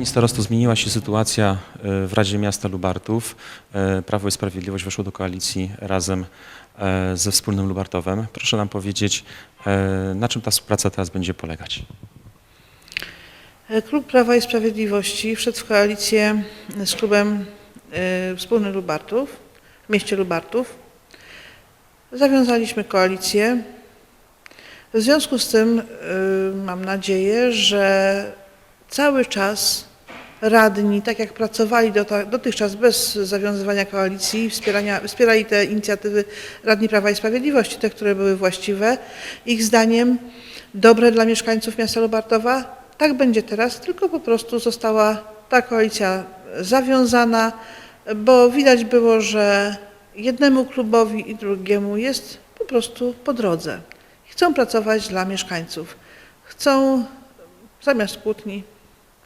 Pani starosto, zmieniła się sytuacja e, w Radzie Miasta Lubartów. E, Prawo i Sprawiedliwość weszło do koalicji razem e, ze wspólnym Lubartowem. Proszę nam powiedzieć, na czym ta współpraca teraz będzie polegać? Klub Prawa i Sprawiedliwości wszedł w koalicję z klubem y, Wspólny Lubartów w mieście Lubartów. Zawiązaliśmy koalicję. W związku z tym mam nadzieję, że cały czas radni, tak jak pracowali dotychczas bez zawiązywania koalicji, wspierali te inicjatywy radni Prawa i Sprawiedliwości, te, które były właściwe, ich zdaniem dobre dla mieszkańców miasta Lubartowa. Tak będzie teraz, tylko po prostu została ta koalicja zawiązana, bo widać było, że jednemu klubowi i drugiemu jest po prostu po drodze. Chcą pracować dla mieszkańców. Chcą zamiast kłótni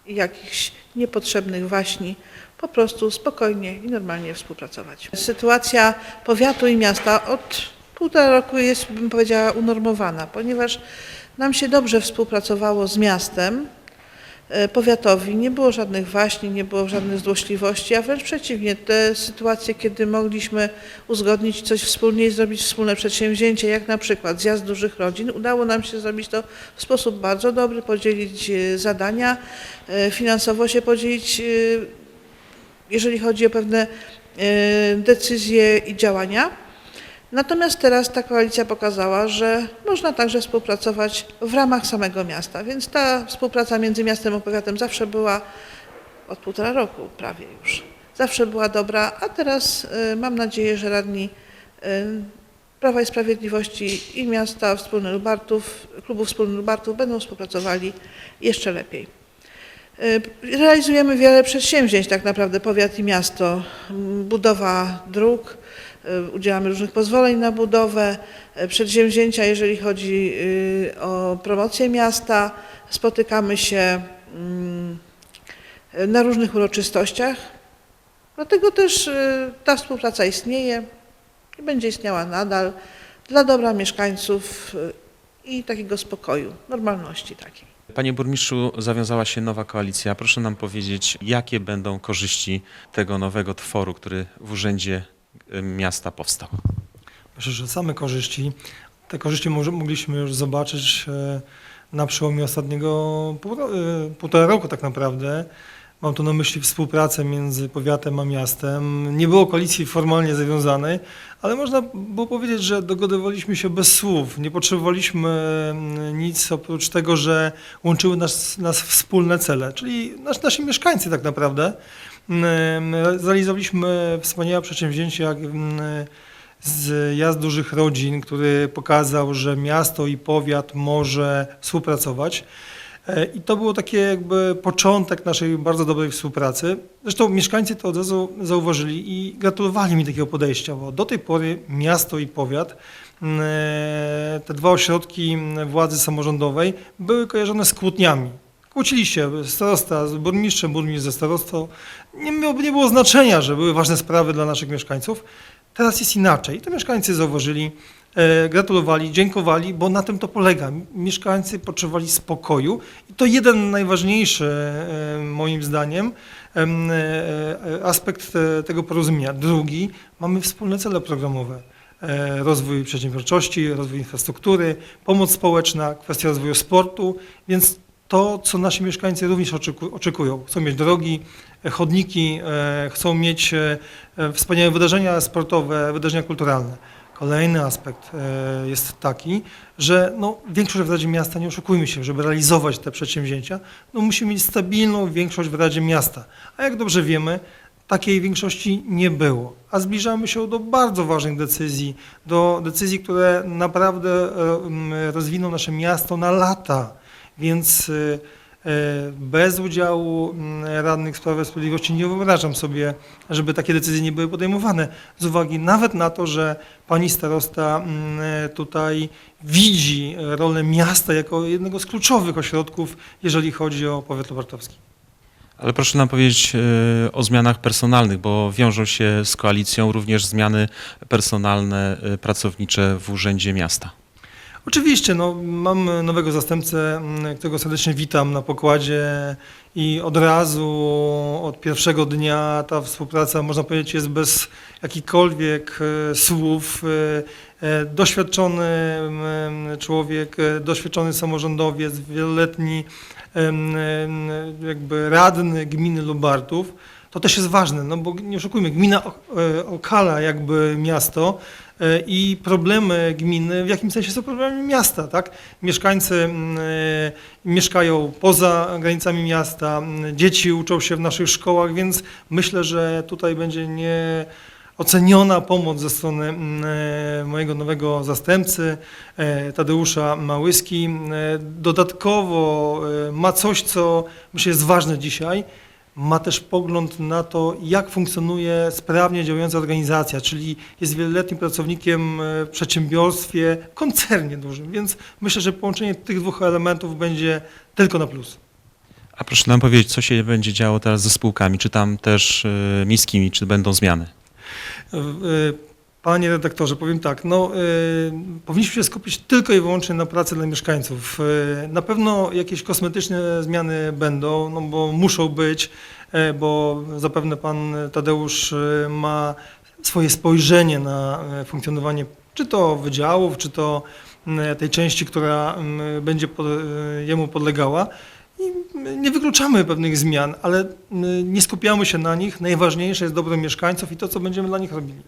i jakichś niepotrzebnych waśni po prostu spokojnie i normalnie współpracować. Sytuacja powiatu i miasta od półtora roku jest, bym powiedziała, unormowana, ponieważ nam się dobrze współpracowało z miastem powiatowi. Nie było żadnych waśni, nie było żadnych złośliwości, a wręcz przeciwnie, te sytuacje, kiedy mogliśmy uzgodnić coś wspólnie i zrobić wspólne przedsięwzięcie, jak na przykład zjazd dużych rodzin, udało nam się zrobić to w sposób bardzo dobry, podzielić e, zadania, e, finansowo się podzielić, e, jeżeli chodzi o pewne e, decyzje i działania. Natomiast teraz ta koalicja pokazała, że można także współpracować w ramach samego miasta, więc ta współpraca między miastem a powiatem zawsze była od półtora roku prawie już. Zawsze była dobra, a teraz y, mam nadzieję, że radni y, Prawa i Sprawiedliwości i miasta Wspólny Lubartów, klubu Wspólny Lubartów będą współpracowali jeszcze lepiej. Y, Realizujemy wiele przedsięwzięć, tak naprawdę powiat i miasto. M, Budowa dróg, udzielamy różnych pozwoleń na budowę, y, przedsięwzięcia, jeżeli chodzi y, o promocję miasta. Spotykamy się mm, na różnych uroczystościach. Dlatego też y, ta współpraca istnieje i będzie istniała nadal dla dobra mieszkańców y, i takiego spokoju, normalności takiej. Panie burmistrzu, zawiązała się nowa koalicja. Proszę nam powiedzieć, jakie będą korzyści tego nowego tworu, który w Urzędzie Miasta powstał? Myślę, że same korzyści, te korzyści mogliśmy już zobaczyć e, na przełomie ostatniego e, półtora roku tak naprawdę. Mam tu na myśli współpracę między powiatem a miastem. Nie było koalicji formalnie zawiązanej, ale można było powiedzieć, że dogadywaliśmy się bez słów. Nie potrzebowaliśmy mm, nic oprócz tego, że łączyły nas, nas wspólne cele, czyli nas, nasi mieszkańcy tak naprawdę. Mm, Zrealizowaliśmy wspaniałe przedsięwzięcie, jak mm, zjazd dużych rodzin, który pokazał, że miasto i powiat może współpracować. E, I to było takie jakby początek naszej bardzo dobrej współpracy. Zresztą mieszkańcy to od razu zauważyli i gratulowali mi takiego podejścia, bo do tej pory miasto i powiat, mm, e, te dwa ośrodki władzy samorządowej były kojarzone z kłótniami. Kłócili się starosta z burmistrzem, burmistrz ze starostą. Nie, nie było znaczenia, że były ważne sprawy dla naszych mieszkańców. Teraz jest inaczej. To mieszkańcy zauważyli, e, gratulowali, dziękowali, bo na tym to polega. Mieszkańcy potrzebowali spokoju i to jeden najważniejszy, e, moim zdaniem, em, e, aspekt tego porozumienia. Drugi, mamy wspólne cele programowe. Rozwój przedsiębiorczości, rozwój infrastruktury, pomoc społeczna, kwestia rozwoju sportu, więc to, co nasi mieszkańcy również oczeku- oczekują. Chcą mieć drogi, e, chodniki, e, chcą mieć e, wspaniałe wydarzenia sportowe, wydarzenia kulturalne. Kolejny aspekt jest taki, że no, większość w Radzie Miasta, nie oszukujmy się, żeby realizować te przedsięwzięcia, no, musimy mieć stabilną większość w Radzie Miasta. A jak dobrze wiemy, takiej większości nie było. A zbliżamy się do bardzo ważnych decyzji, do decyzji, które naprawdę rozwiną nasze miasto na lata. Więc y, y, bez udziału mm, radnych i Sprawiedliwości nie wyobrażam sobie, żeby takie decyzje nie były podejmowane. Z uwagi nawet na to, że pani starosta mm, tutaj widzi rolę miasta jako jednego z kluczowych ośrodków, jeżeli chodzi o powiat lubartowski. Ale proszę nam powiedzieć e, o zmianach personalnych, bo wiążą się z koalicją również zmiany personalne, pracownicze w Urzędzie Miasta. Oczywiście, no, mam nowego zastępcę, m, którego serdecznie witam na pokładzie i od razu, od pierwszego dnia ta współpraca, można powiedzieć, jest bez jakichkolwiek e, słów. E, e, Doświadczony m, człowiek, doświadczony samorządowiec, wieloletni jakby radny gminy Lubartów. To też jest ważne, no bo nie oszukujmy, gmina e, okala jakby miasto e, i problemy gminy w jakimś sensie są problemami miasta, tak? Mieszkańcy mm, e, mieszkają poza granicami miasta, mm, dzieci uczą się w naszych szkołach, więc myślę, że tutaj będzie nie oceniona pomoc ze strony mm, mojego nowego zastępcy Tadeusza Małyski. Dodatkowo ma coś, co myślę jest ważne dzisiaj, ma też pogląd na to, jak funkcjonuje sprawnie działająca organizacja, czyli jest wieloletnim pracownikiem e, w przedsiębiorstwie, koncernie dużym, więc myślę, że połączenie tych dwóch elementów będzie tylko na plus. A proszę nam powiedzieć, co się będzie działo teraz ze spółkami, czy tam też e, miejskimi, czy będą zmiany? Panie redaktorze, powiem tak, no, e, powinniśmy się skupić tylko i wyłącznie na pracy dla mieszkańców. E, Na pewno jakieś kosmetyczne zmiany będą, no bo muszą być, e, bo zapewne pan Tadeusz e, ma swoje spojrzenie na e, funkcjonowanie czy to wydziałów, czy to m, tej części, która m, będzie pod, e, jemu podlegała. I nie wykluczamy pewnych zmian, ale m, nie skupiamy się na nich. Najważniejsze jest dobro mieszkańców i to, co będziemy dla nich robili.